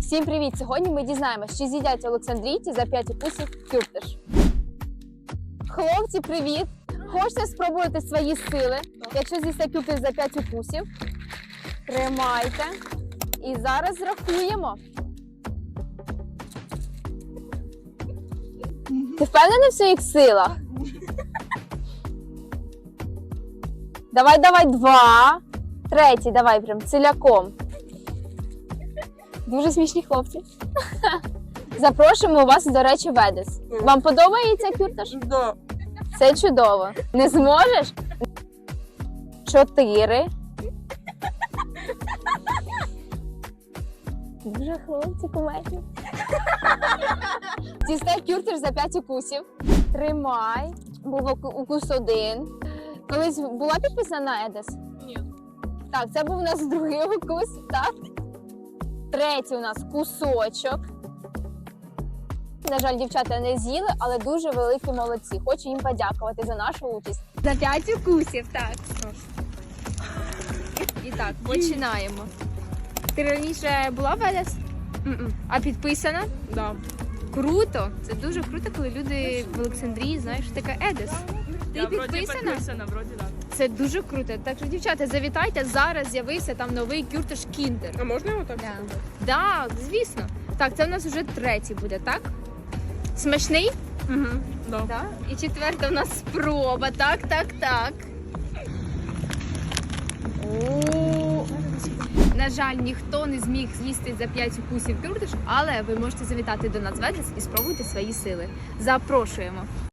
Всім привіт! Сьогодні ми дізнаємося, чи з'їдять Олександрійці за 5 укусів кюртиш. Хлопці, привіт! Хочете спробувати свої сили? Якщо з'їсте кюртиш за 5 укусів, тримайте. І зараз рахуємо. Ти впевнений в своїх силах? Давай, давай, два. Третій, давай прям ціляком. Дуже смішні хлопці. Запрошуємо вас, до речі, в Едес. Вам подобається кюрташ? Да. Це чудово. Не зможеш? Чотири. Дуже хлопці кумедні. Дістай кюртиш за 5 укусів. Тримай. Був укус один. Колись була підписана на Едес? Ні. Так, це був у нас другий укус, так? Третій у нас кусочок. На жаль, дівчата не з'їли, але дуже великі молодці. Хочу їм подякувати за нашу участь. За п'ять укусів, так. І так, починаємо. Ти раніше була в Едес? А підписана? Да. Круто! Це дуже круто, коли люди в Олександрії знають, що таке Едес. Ти Я вроде підписана? вроде да. Це дуже круто. Так що, дівчата, завітайте. Зараз з'явився там новий кюртиш Кіндер. А можно его так? Да. Да, звісно. Так, це у нас вже третій буде, так? Смачний? Угу. Да. Так. І четверта у нас спроба. Так, так, так. О. На жаль, ніхто не зміг з'їсти за 5 укусів кюртиш, але ви можете завітати до нас в Едес і спробуйте свої сили. Запрошуємо.